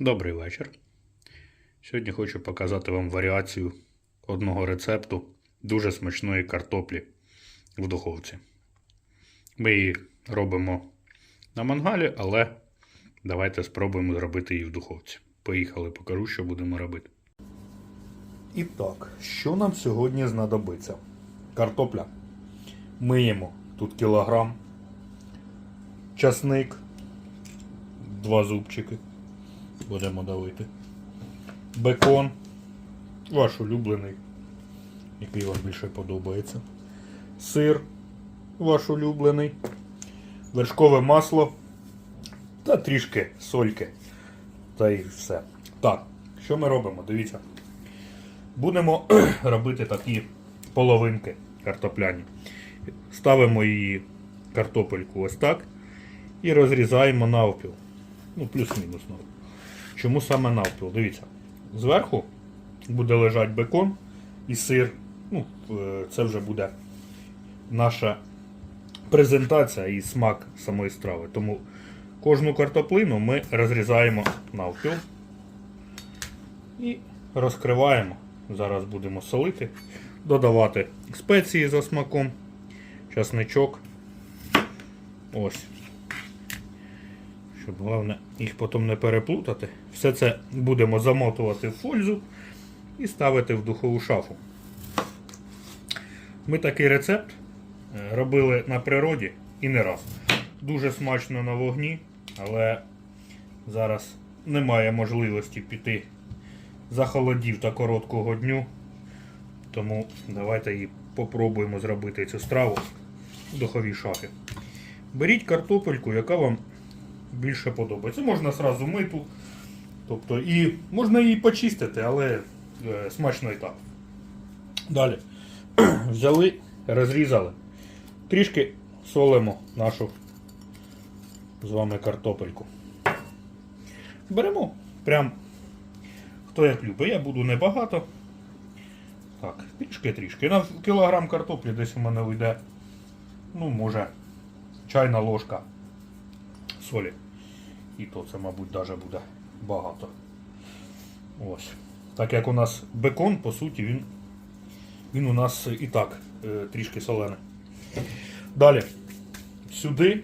Добрий вечір. Сьогодні хочу показати вам варіацію одного рецепту дуже смачної картоплі в духовці. Ми її робимо на мангалі, але давайте спробуємо зробити її в духовці. Поїхали, покажу, що будемо робити. І так, що нам сьогодні знадобиться? Картопля. Миємо тут кілограм. Часник. Два зубчики. Будемо давити. Бекон. Ваш улюблений, який вам більше подобається. Сир. Ваш улюблений. Вершкове масло. Та трішки сольки. Та і все. Так, що ми робимо? Дивіться. Будемо робити такі половинки картопляні. Ставимо її картопельку ось так і розрізаємо навпіл. Ну, плюс-мінус навпіл. Чому саме навпіл? Дивіться. Зверху буде лежати бекон і сир. Ну, е, це вже буде наша презентація і смак самої страви. Тому кожну картоплину ми розрізаємо навпіл і розкриваємо. Зараз будемо солити, додавати спеції за смаком, часничок. Ось. Щоб головне їх потім не переплутати. Все це будемо замотувати в фользу і ставити в духову шафу. Ми такий рецепт е, робили на природі і не раз. Дуже смачно на вогні, але зараз немає можливості піти захолодів та короткого дню. Тому давайте її попробуємо зробити цю страву в духовій шафі. Беріть картопельку, яка вам більше подобається. Можна сразу миту. Тобто і можна її почистити, але е, смачно і так. Далі. Взяли, розрізали. Трішки солимо нашу з вами картопельку. Беремо прям Хто як любить, я буду небагато. Так, трішки-трішки. На кілограм картоплі десь у мене вийде, ну, може, чайна ложка солі. І то це, мабуть, навіть буде багато. Ось. Так як у нас бекон, по суті, він, він у нас і так е, трішки солений. Далі. Сюди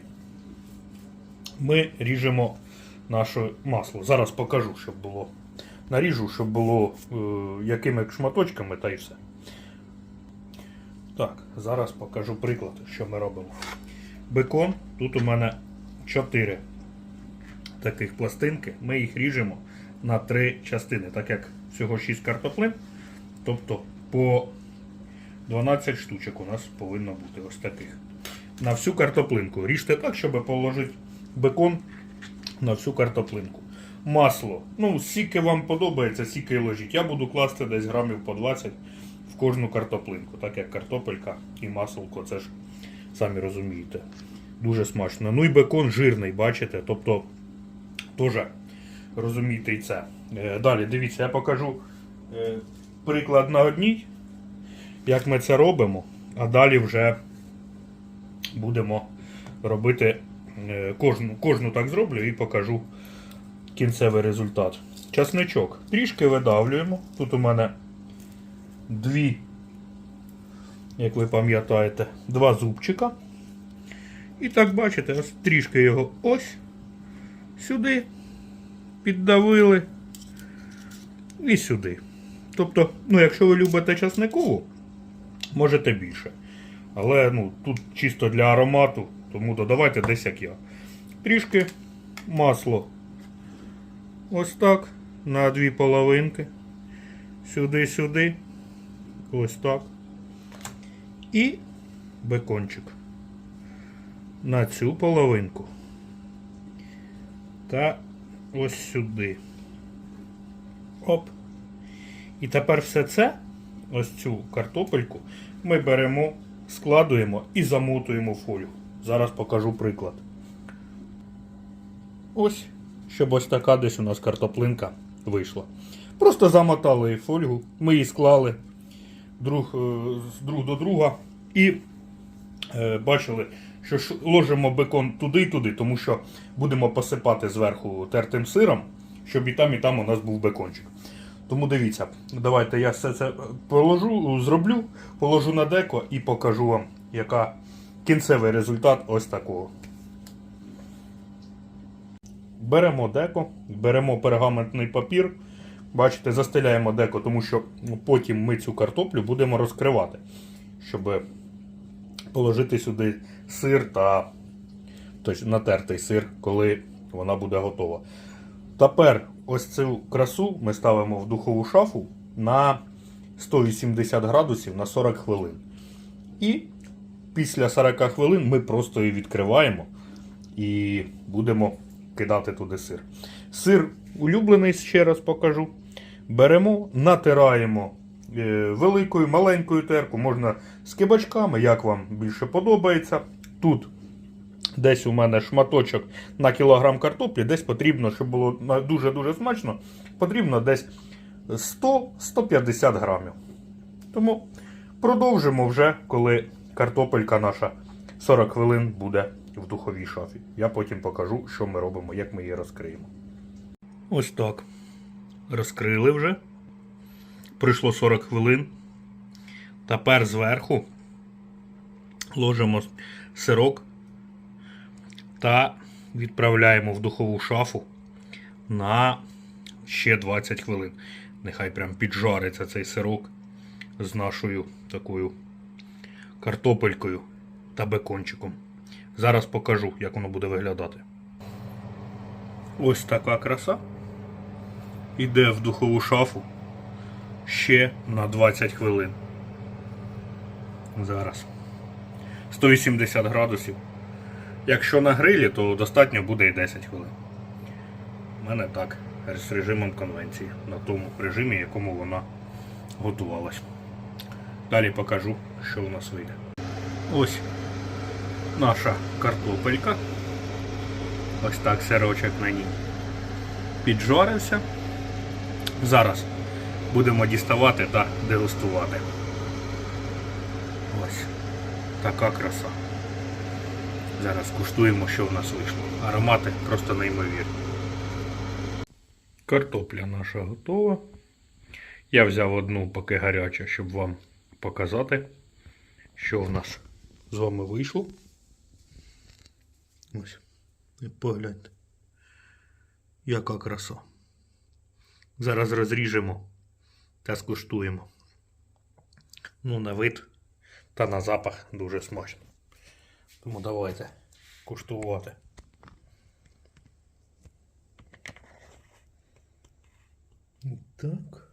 ми ріжемо наше масло. Зараз покажу, щоб було наріжу, щоб було е, якими шматочками та й все. Так, зараз покажу приклад, що ми робимо. Бекон, тут у мене 4 таких пластинки. Ми їх ріжемо на 3 частини, так як всього 6 картоплин. Тобто по 12 штучок у нас повинно бути ось таких. На всю картоплинку. Ріжте так, щоб положити бекон на всю картоплинку масло. Ну, скільки вам подобається, стільки і ложіть. Я буду класти десь грамів по 20 в кожну картоплинку, так як картопелька і масло, це ж самі розумієте. Дуже смачно. Ну і бекон жирний, бачите? Тобто теж розумієте і це. Е, Далі, дивіться, я покажу е, приклад на одній, як ми це робимо, а далі вже будемо робити е, кожну, кожну так зроблю і покажу кінцевий результат. Часничок трішки видавлюємо. Тут у мене дві, як ви пам'ятаєте, два зубчика. І так, бачите, ось трішки його ось сюди піддавили і сюди. Тобто, ну, якщо ви любите часникову, можете більше. Але ну, тут чисто для аромату, тому додавайте десь як я. Трішки масло Ось так. На дві половинки. Сюди-сюди. Ось так. І бекончик. На цю половинку. Та ось сюди. Оп. І тепер все це, ось цю картопельку, ми беремо, складуємо і замотуємо фолію. Зараз покажу приклад. Ось щоб ось така десь у нас картоплинка вийшла. Просто замотали фольгу, ми її склали друг, е, друг до друга і е, бачили, що ложимо бекон туди і туди, тому що будемо посипати зверху тертим сиром, щоб і там, і там у нас був бекончик. Тому дивіться, давайте я все це положу, зроблю, положу на деко і покажу вам, яка кінцевий результат ось такого. Беремо деко, беремо пергаментний папір. Бачите, застеляємо деко, тому що потім ми цю картоплю будемо розкривати, щоб положити сюди сир та тобто, натертий сир, коли вона буде готова. Тепер ось цю красу ми ставимо в духову шафу на 180 градусів на 40 хвилин. І після 40 хвилин ми просто її відкриваємо і будемо кидати туди сир. Сир улюблений, ще раз покажу. Беремо, натираємо е, великою, маленькою терку, можна з кибачками, як вам більше подобається. Тут десь у мене шматочок на кілограм картоплі, десь потрібно, щоб було дуже-дуже смачно, потрібно десь 100-150 грамів. Тому продовжимо вже, коли картопелька наша 40 хвилин буде в духовій шафі. Я потім покажу, що ми робимо, як ми її розкриємо. Ось так. Розкрили вже. Пройшло 40 хвилин. Тепер зверху ложимо сирок та відправляємо в духову шафу на ще 20 хвилин. Нехай прям піджариться цей сирок з нашою такою картопелькою та бекончиком. Зараз покажу, як воно буде виглядати. Ось така краса. Іде в духову шафу ще на 20 хвилин. Зараз. 180 градусів. Якщо на грилі, то достатньо буде і 10 хвилин. У мене так, з режимом конвенції, на тому режимі, якому вона готувалась. Далі покажу, що у нас вийде. Ось наша картопелька. Ось так сирочок на ній піджарився. Зараз будемо діставати та дегустувати. Ось така краса. Зараз куштуємо, що в нас вийшло. Аромати просто неймовірні. Картопля наша готова. Я взяв одну поки гаряча, щоб вам показати, що в нас з вами вийшло. Ось. І Погляньте. Яка краса. Зараз розріжемо та скуштуємо. Ну, на вид та на запах дуже смачно. Тому давайте куштувати. Так.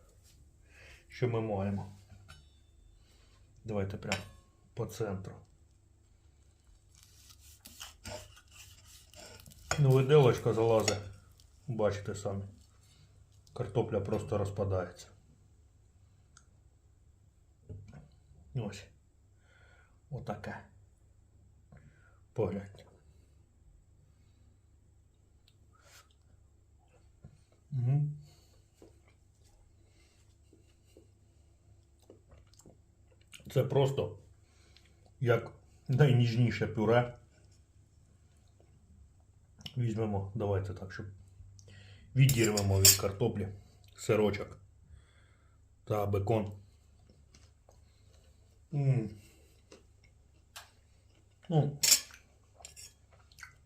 Що ми маємо? Давайте прямо по центру. Ну, виделочка залазить. Бачите самі. Картопля просто розпадається. Ось. Отаке. Погляньте. Угу. Це просто як найніжніше пюре. Візьмемо, давайте так, щоб відірвемо від картоплі сирочок та бекон. М. Ну,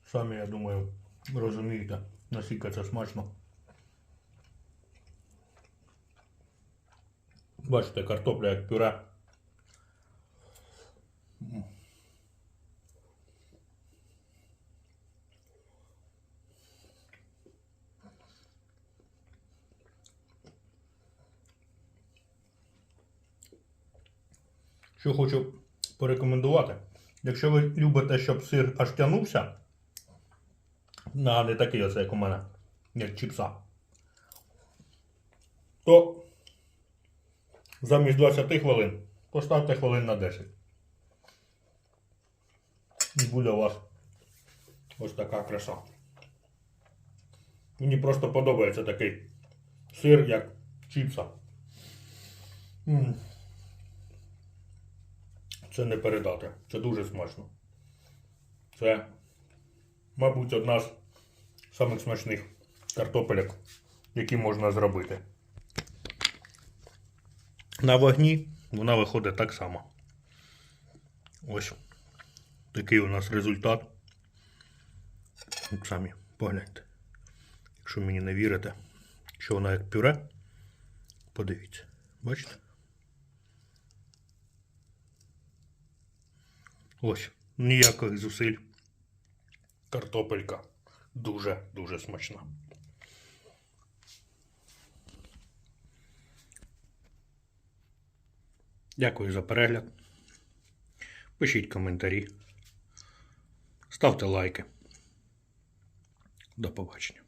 самі, я думаю, розумієте, наскільки це смачно. Бачите, картопля як пюре. Що хочу порекомендувати. Якщо ви любите, щоб сир аж тянувся, а не такий оце, як у мене, як чіпса, то замість 20 хвилин поставте хвилин на 10. І буде у вас ось така краса. Мені просто подобається такий сир, як чіпса. М. Це не передати. Це дуже смачно. Це, мабуть, одна з самих смачних картопелек, які можна зробити. На вогні вона виходить так само. Ось такий у нас результат. Самі погляньте. Якщо мені не вірите, що вона як пюре, подивіться. Бачите? Ось, ніяких зусиль. Картопелька дуже-дуже смачна. Дякую за перегляд. Пишіть коментарі. Ставте лайки. До побачення.